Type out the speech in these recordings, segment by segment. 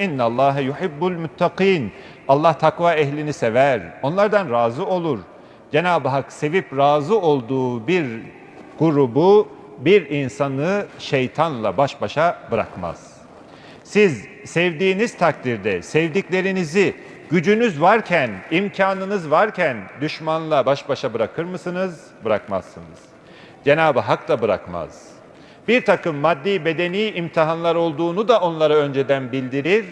İnna Allahe yuhibbul muttakin. Allah takva ehlini sever. Onlardan razı olur. Cenab-ı Hak sevip razı olduğu bir grubu, bir insanı şeytanla baş başa bırakmaz. Siz sevdiğiniz takdirde sevdiklerinizi gücünüz varken, imkanınız varken düşmanla baş başa bırakır mısınız? Bırakmazsınız. Cenab-ı Hak da bırakmaz. Bir takım maddi bedeni imtihanlar olduğunu da onlara önceden bildirir.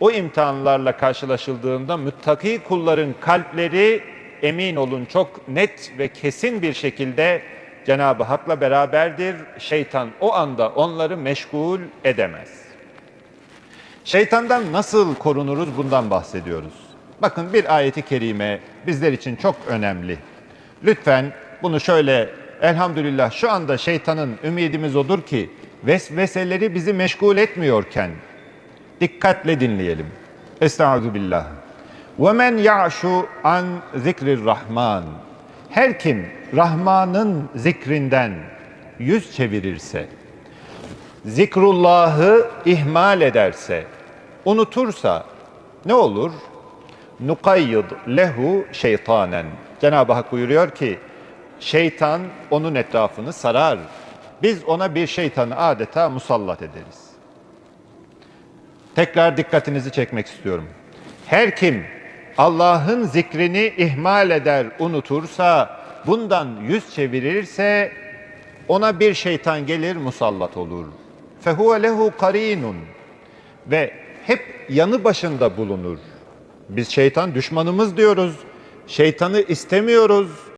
O imtihanlarla karşılaşıldığında müttaki kulların kalpleri emin olun çok net ve kesin bir şekilde Cenab-ı Hak'la beraberdir. Şeytan o anda onları meşgul edemez. Şeytandan nasıl korunuruz bundan bahsediyoruz. Bakın bir ayeti kerime bizler için çok önemli. Lütfen bunu şöyle elhamdülillah şu anda şeytanın ümidimiz odur ki vesveseleri bizi meşgul etmiyorken dikkatle dinleyelim. Ve men ya'şu an zikrir rahman. Her kim Rahman'ın zikrinden yüz çevirirse, zikrullahı ihmal ederse, unutursa ne olur? Nukayyid lehu şeytanen. Cenab-ı Hak buyuruyor ki şeytan onun etrafını sarar. Biz ona bir şeytanı adeta musallat ederiz. Tekrar dikkatinizi çekmek istiyorum. Her kim Allah'ın zikrini ihmal eder, unutursa, bundan yüz çevirirse ona bir şeytan gelir musallat olur. Fehuve lehu karinun ve hep yanı başında bulunur. Biz şeytan düşmanımız diyoruz. Şeytanı istemiyoruz.